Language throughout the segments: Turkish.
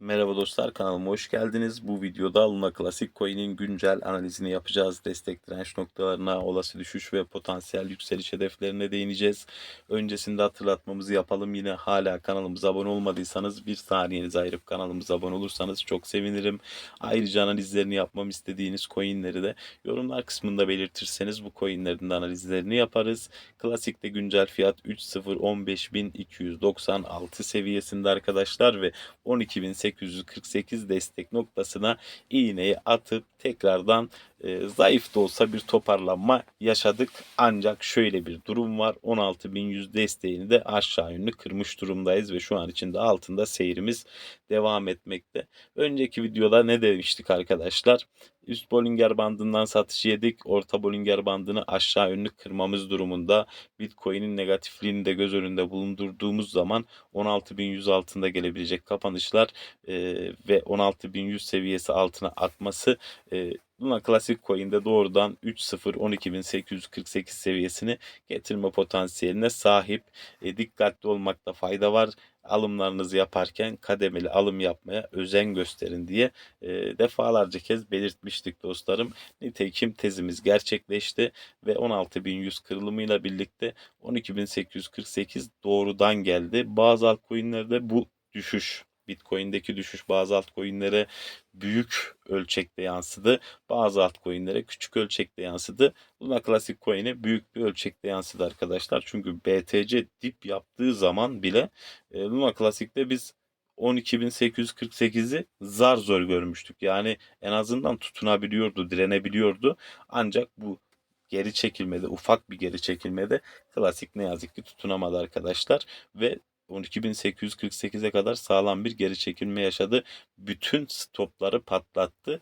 Merhaba dostlar kanalıma hoş geldiniz. Bu videoda Luna Classic Coin'in güncel analizini yapacağız. Destek direnç noktalarına, olası düşüş ve potansiyel yükseliş hedeflerine değineceğiz. Öncesinde hatırlatmamızı yapalım. Yine hala kanalımıza abone olmadıysanız bir saniyenizi ayırıp kanalımıza abone olursanız çok sevinirim. Ayrıca analizlerini yapmam istediğiniz coinleri de yorumlar kısmında belirtirseniz bu coinlerin de analizlerini yaparız. Klasik'te güncel fiyat 3.015.296 seviyesinde arkadaşlar ve 12.848 destek noktasına iğneyi atıp tekrardan e, zayıf da olsa bir toparlanma yaşadık. Ancak şöyle bir durum var. 16.100 desteğini de aşağı yönlü kırmış durumdayız ve şu an içinde altında seyrimiz devam etmekte. Önceki videoda ne demiştik arkadaşlar? Üst Bollinger bandından satış yedik. Orta Bollinger bandını aşağı yönlü kırmamız durumunda Bitcoin'in negatifliğini de göz önünde bulundurduğumuz zaman 16.100 altında gelebilecek kapanışlar e, ve 16.100 seviyesi altına atması e, Luna Classic Coin'de doğrudan 3.0 12.848 seviyesini getirme potansiyeline sahip. E, dikkatli olmakta fayda var. Alımlarınızı yaparken kademeli alım yapmaya özen gösterin diye e, defalarca kez belirtmiştik dostlarım. Nitekim tezimiz gerçekleşti ve 16.100 kırılımıyla birlikte 12.848 doğrudan geldi. Bazı altcoin'lerde bu düşüş Bitcoin'deki düşüş bazı altcoin'lere büyük ölçekte yansıdı. Bazı altcoin'lere küçük ölçekte yansıdı. Luna Classic Coin'e büyük bir ölçekte yansıdı arkadaşlar. Çünkü BTC dip yaptığı zaman bile e, Luna Classic'te biz 12.848'i zar zor görmüştük. Yani en azından tutunabiliyordu, direnebiliyordu. Ancak bu geri çekilmede, ufak bir geri çekilmede klasik ne yazık ki tutunamadı arkadaşlar ve 12.848'e kadar sağlam bir geri çekilme yaşadı. Bütün stopları patlattı.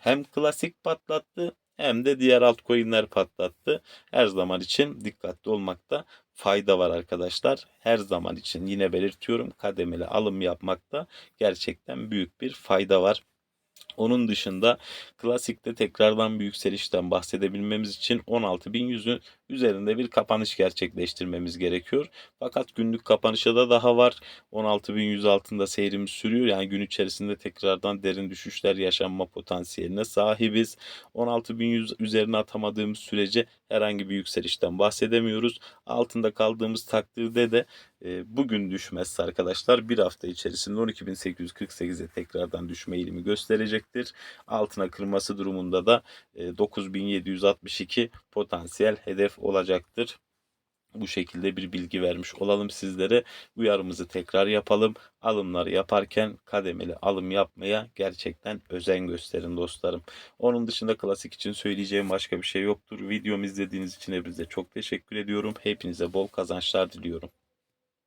Hem klasik patlattı hem de diğer altcoin'ler patlattı. Her zaman için dikkatli olmakta fayda var arkadaşlar. Her zaman için yine belirtiyorum kademeli alım yapmakta gerçekten büyük bir fayda var. Onun dışında klasikte tekrardan bir yükselişten bahsedebilmemiz için 16.100'ün üzerinde bir kapanış gerçekleştirmemiz gerekiyor. Fakat günlük kapanışa da daha var. 16.100 altında seyrimiz sürüyor. Yani gün içerisinde tekrardan derin düşüşler yaşanma potansiyeline sahibiz. 16.100 üzerine atamadığımız sürece herhangi bir yükselişten bahsedemiyoruz. Altında kaldığımız takdirde de bugün düşmezse arkadaşlar bir hafta içerisinde 12.848'e tekrardan düşme eğilimi gösterecektir. Altına kırması durumunda da e, 9.762 potansiyel hedef olacaktır. Bu şekilde bir bilgi vermiş olalım sizlere. Uyarımızı tekrar yapalım. Alımları yaparken kademeli alım yapmaya gerçekten özen gösterin dostlarım. Onun dışında klasik için söyleyeceğim başka bir şey yoktur. Videomu izlediğiniz için hepinize çok teşekkür ediyorum. Hepinize bol kazançlar diliyorum.